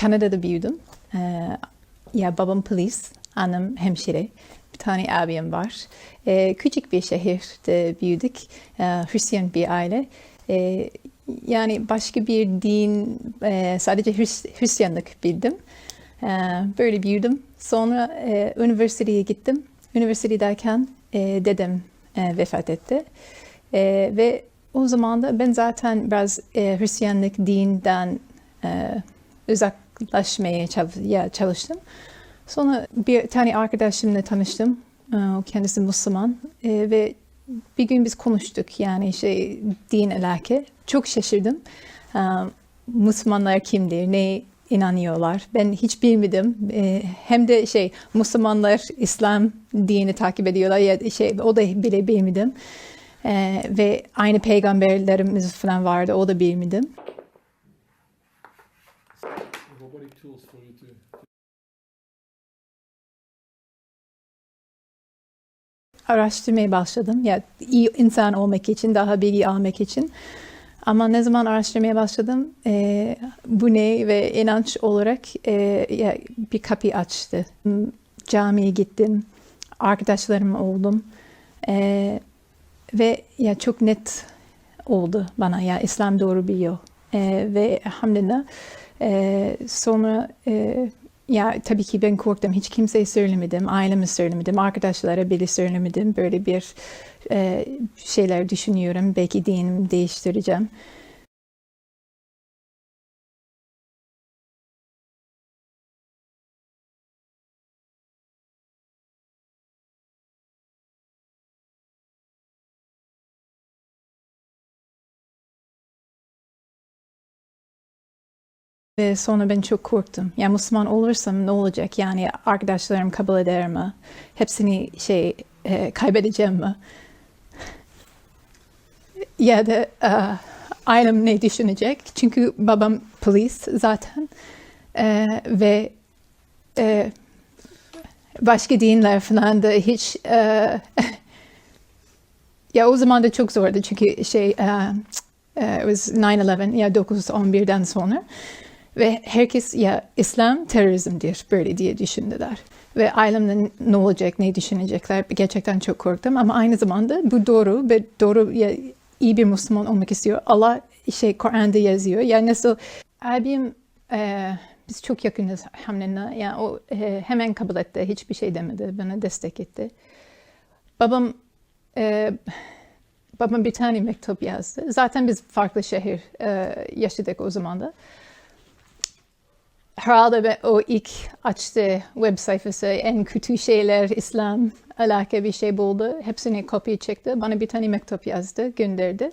Kanada'da büyüdüm. Ee, ya babam polis, annem hemşire. Bir tane abim var. Ee, küçük bir şehirde büyüdük. Ee, Hristiyan bir aile. Ee, yani başka bir din, e, sadece Hris- Hristiyanlık bildim. Ee, böyle büyüdüm. Sonra e, üniversiteye gittim. Üniversitedeyken e, dedem e, vefat etti. E, ve o zaman da ben zaten biraz e, Hristiyanlık dinden e, uzaklaşmaya çalış- ya, çalıştım. Sonra bir tane arkadaşımla tanıştım. E, o kendisi Müslüman E, ve bir gün biz konuştuk yani şey din alakalı. Çok şaşırdım. E, Müslümanlar kimdir, ne inanıyorlar. Ben hiç bilmedim. Hem de şey Müslümanlar İslam dini takip ediyorlar ya şey o da bile bilmedim. Ve aynı peygamberlerimiz falan vardı o da bilmedim. robotic tools for you to araştırmaya başladım. Ya iyi insan olmak için, daha bilgi almak için. Ama ne zaman araştırmaya başladım, e, bu ne ve inanç olarak e, ya bir kapı açtı. Camiye gittim, arkadaşlarım oldum E, ve ya çok net oldu bana ya İslam doğru bir yol E, ve elhamdülillah e, sonra e, ya tabii ki ben korktum. Hiç kimseye söylemedim. Aileme söylemedim. Arkadaşlara bile söylemedim. Böyle bir e, şeyler düşünüyorum. Belki dinimi değiştireceğim. Ve sonra ben çok korktum. Ya Müslüman olursam ne olacak? Yani arkadaşlarım kabul eder mi? Hepsini şey e, kaybedeceğim mi? Ya da e, ailem ne düşünecek? Çünkü babam polis zaten E, ve e, başka dinler falan da hiç e, ya o zaman da çok zordu çünkü şey e, it was 9-11 ya 9-11'den sonra ve herkes ya İslam terörizmdir böyle diye düşündüler. Ve ailemden ne olacak, ne düşünecekler gerçekten çok korktum. Ama aynı zamanda bu doğru ve doğru ya, iyi bir Müslüman olmak istiyor. Allah şey Kur'an'da yazıyor. Yani nasıl abim e, biz çok yakınız hamdülillah. Yani o e, hemen kabul etti. Hiçbir şey demedi. Bana destek etti. Babam e, babam bir tane mektup yazdı. Zaten biz farklı şehir e, yaşadık o zaman da herhalde ben o ilk açtı web sayfası en kötü şeyler İslam alakalı bir şey buldu. Hepsini kopya çekti. Bana bir tane mektup yazdı, gönderdi.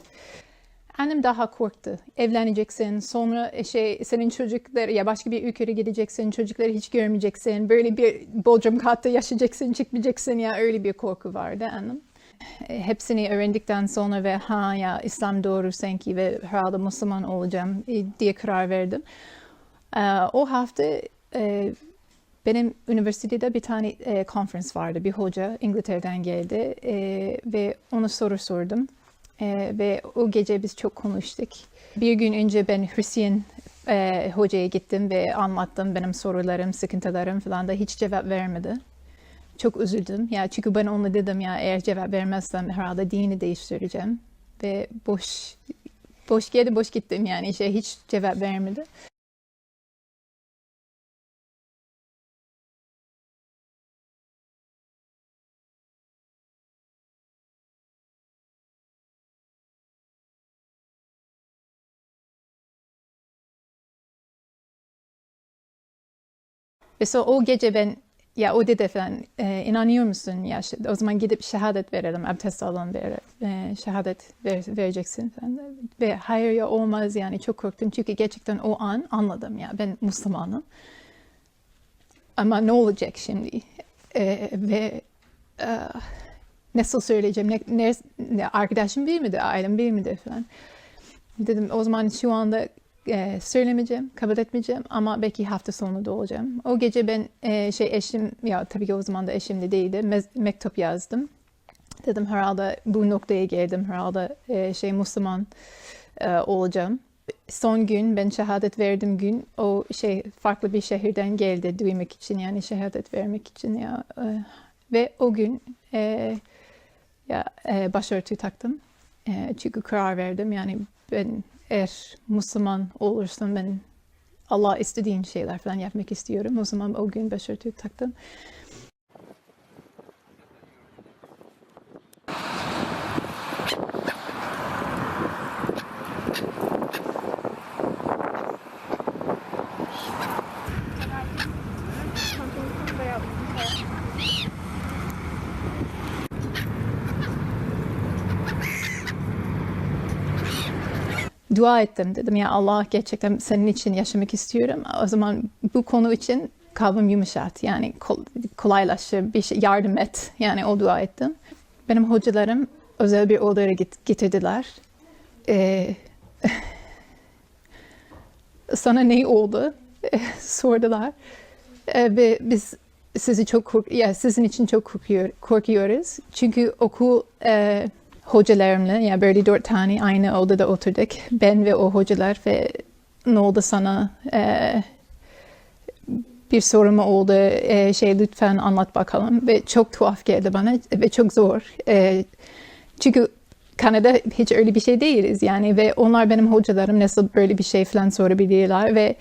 Annem daha korktu. Evleneceksin, sonra şey senin çocuklar ya başka bir ülkeye gideceksin, çocukları hiç görmeyeceksin. Böyle bir Bodrum katta yaşayacaksın, çıkmayacaksın ya öyle bir korku vardı annem. E, Hepsini öğrendikten sonra ve ha ya İslam doğru sanki ve herhalde Müslüman olacağım e, diye karar verdim. Ee, o hafta e, benim üniversitede bir tane e, konferans vardı. Bir hoca İngiltere'den geldi e, ve ona soru sordum. E, ve o gece biz çok konuştuk. Bir gün önce ben Hristiyan e, hocaya gittim ve anlattım benim sorularım, sıkıntılarım falan da hiç cevap vermedi. Çok üzüldüm. Ya çünkü ben ona dedim ya eğer cevap vermezsem herhalde dini değiştireceğim. Ve boş boş geldi boş gittim yani şey hiç cevap vermedi. Ve sonra o gece ben ya o dedi falan e, inanıyor musun ya o zaman gidip şehadet verelim abdest alın ver, e, şehadet ver, vereceksin falan. Ve hayır ya olmaz yani çok korktum çünkü gerçekten o an anladım ya ben Müslümanım. Ama ne olacak şimdi? E, ve e, nasıl söyleyeceğim? Ne, ne, arkadaşım bir miydi? Ailem bir miydi falan. Dedim o zaman şu anda e, söylemeyeceğim, kabul etmeyeceğim ama belki hafta sonu da olacağım. O gece ben e, şey eşim, ya tabii ki o zaman da eşim de değildi, mez- mektup yazdım. Dedim herhalde bu noktaya geldim, herhalde e, şey Müslüman e, olacağım. son gün ben şehadet verdim gün o şey farklı bir şehirden geldi duymak için yani şehadet vermek için ya e, ve o gün e, ya e, başörtü taktım E, çünkü karar verdim yani ben eğer Müslüman olursam ben Allah istediğin şeyler falan yapmak istiyorum o zaman o gün başörtü taktım. Dua ettim. Dedim ya Allah gerçekten senin için yaşamak istiyorum. O zaman bu konu için kalbim yumuşat yani kol- kolaylaştır bir şey yardım et. Yani o dua ettim. Benim hocalarım özel bir odaya getirdiler. Ee, sana ne oldu? Sordular. Ee, ve biz sizi çok ya sizin için çok korkuyor, korkuyoruz. Çünkü okul e, hocalarımla ya böyle dört tane aynı odada oturduk. Ben ve o hocalar ve ne oldu sana Ee, bir sorum oldu Ee, şey lütfen anlat bakalım ve çok tuhaf geldi bana ve çok zor. Ee, çünkü Kanada hiç öyle bir şey değiliz yani ve onlar benim hocalarım nasıl böyle bir şey falan sorabilirler ve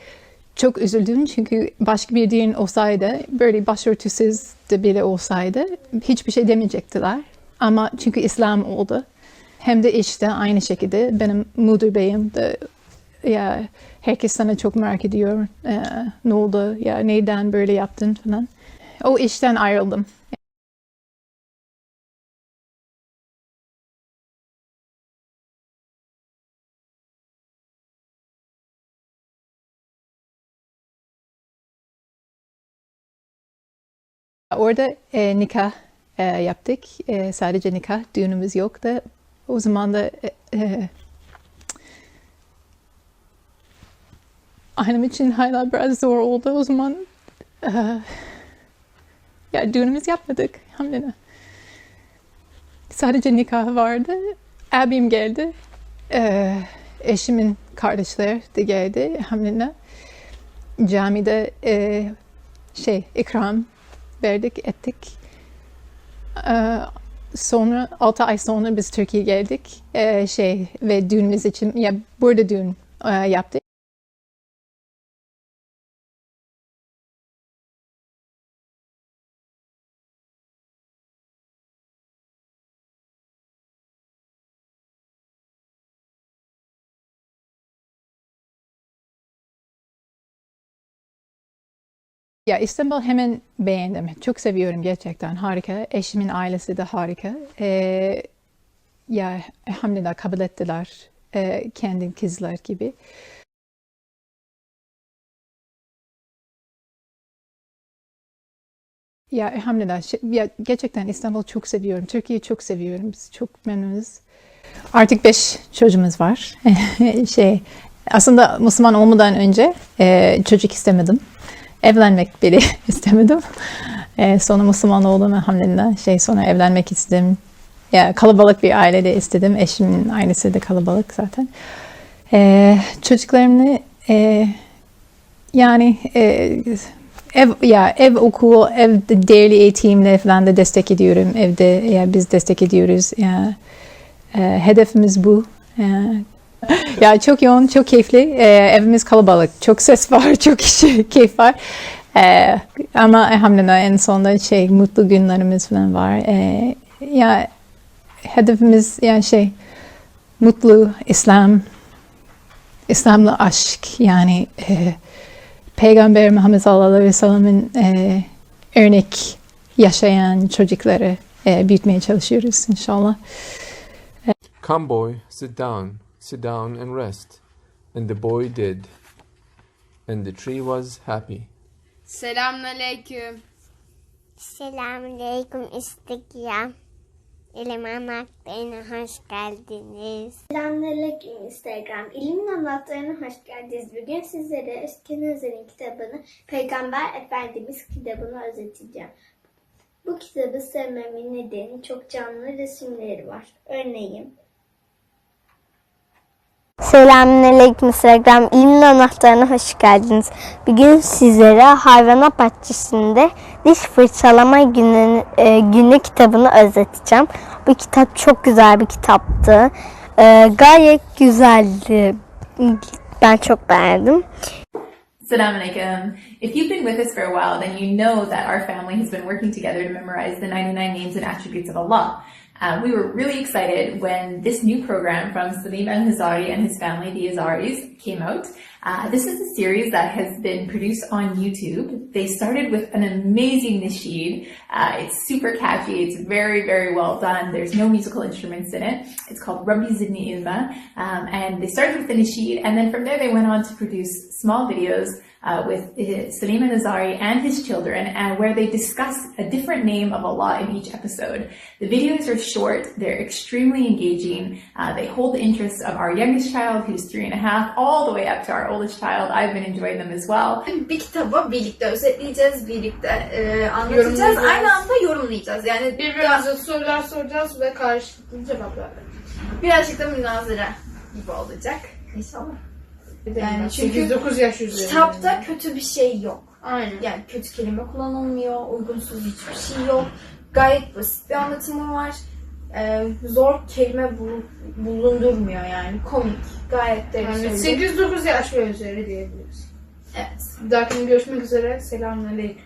çok üzüldüm çünkü başka bir din olsaydı böyle başörtüsüz de bile olsaydı hiçbir şey demeyecektiler. Ama çünkü İslam oldu. Hem de işte aynı şekilde benim müdür beyim de ya herkes sana çok merak ediyor. Ee, ne oldu? Ya neyden böyle yaptın falan. O işten ayrıldım. Orada e, nikah e, yaptık. E, sadece nikah, düğünümüz yoktu. O zaman da e, e, annem için hala biraz zor oldu. O zaman e, ya düğünümüz yapmadık. Hamdine. Sadece nikah vardı. Abim geldi. E, eşimin kardeşleri de geldi. Hamdine. Camide e, şey ikram verdik ettik. Ee, sonra 6 ay sonra biz Türkiye'ye geldik. Ee, şey ve düğünümüz için ya burada düğün e, yaptık. Ya İstanbul hemen beğendim. Çok seviyorum gerçekten. Harika. Eşimin ailesi de harika. Ee, ya elhamdülillah kabul ettiler. Ee, kendi kızlar gibi. Ya elhamdülillah. Ya gerçekten İstanbul çok seviyorum. Türkiye'yi çok seviyorum. Biz çok memnunuz. Artık beş çocuğumuz var. şey aslında Müslüman olmadan önce e, çocuk istemedim. Evlenmek bile istemedim. E, sonra Müslüman oldum elhamdülillah. Şey sonra evlenmek istedim. Ya kalabalık bir ailede istedim. Eşimin ailesi de kalabalık zaten. E, çocuklarımla e, yani e, ev ya ev okul, ev değerli eğitimle falan da destek ediyorum. Evde ya biz destek ediyoruz. Ya e, hedefimiz bu. Ya, ya çok yoğun, çok keyifli. Ee, evimiz kalabalık. Çok ses var, çok işi, keyif var. Ee, ama elhamdülillah en sonunda şey mutlu günlerimiz falan var. Ee, ya hedefimiz yani şey mutlu İslam, İslam'la aşk yani e, Peygamber Muhammed sallallahu aleyhi ve sellem'in e, örnek yaşayan çocukları e, büyütmeye çalışıyoruz inşallah. Come, boy, sit down, sit down and rest. And the boy did. And the tree was happy. Selamünaleyküm. Selamünaleyküm Instagram. İlim anlatlarına hoş geldiniz. Selamünaleyküm Instagram. İlimin anlatlarına hoş geldiniz. Bugün sizlere Özken Özer'in kitabını Peygamber Efendimiz kitabını özeteceğim. Bu kitabı sevmemin nedeni çok canlı resimleri var. Örneğin Selamünaleyküm Instagram İlmin Anahtarına hoş geldiniz. Bugün sizlere hayvanat bahçesinde diş fırçalama günü, e, günü kitabını özeteceğim. Bu kitap çok güzel bir kitaptı. E, gayet güzeldi. Ben çok beğendim. Assalamu alaikum. If you've been with us for a while, then you know that our family has been working together to memorize the 99 names and attributes of Allah. Uh, we were really excited when this new program from Salim Al Hazari and his family, the Azaris, came out. Uh, this is a series that has been produced on YouTube. They started with an amazing nasheed. Uh, it's super catchy. It's very, very well done. There's no musical instruments in it. It's called Rabbi Zidni Ilma. Um, and they started with the nasheed, and then from there they went on to produce small videos uh, with Salim and Azari and his children, and where they discuss a different name of Allah in each episode. The videos are short, they're extremely engaging, uh, they hold the interest of our youngest child, who's three and a half, all the way up to our oldest child. I've been enjoying them as well. bir kitabı birlikte özetleyeceğiz, birlikte e, anlatacağız, aynı anda yorumlayacağız. Yani Birbirimize sorular soracağız ve karşılıklı cevaplar birazcık da münazara gibi olacak inşallah. Yani çünkü 8-9 yaş üzerinde. kitapta kötü bir şey yok. Aynen. Yani kötü kelime kullanılmıyor, uygunsuz hiçbir şey yok. Gayet basit bir anlatımı var. E, zor kelime bul- bulundurmuyor yani. Komik. Gayet de Yani söyleyeyim. 8-9 yaş ve üzeri diyebiliriz. Evet. Bir dahakine görüşmek üzere. Selamünaleyküm.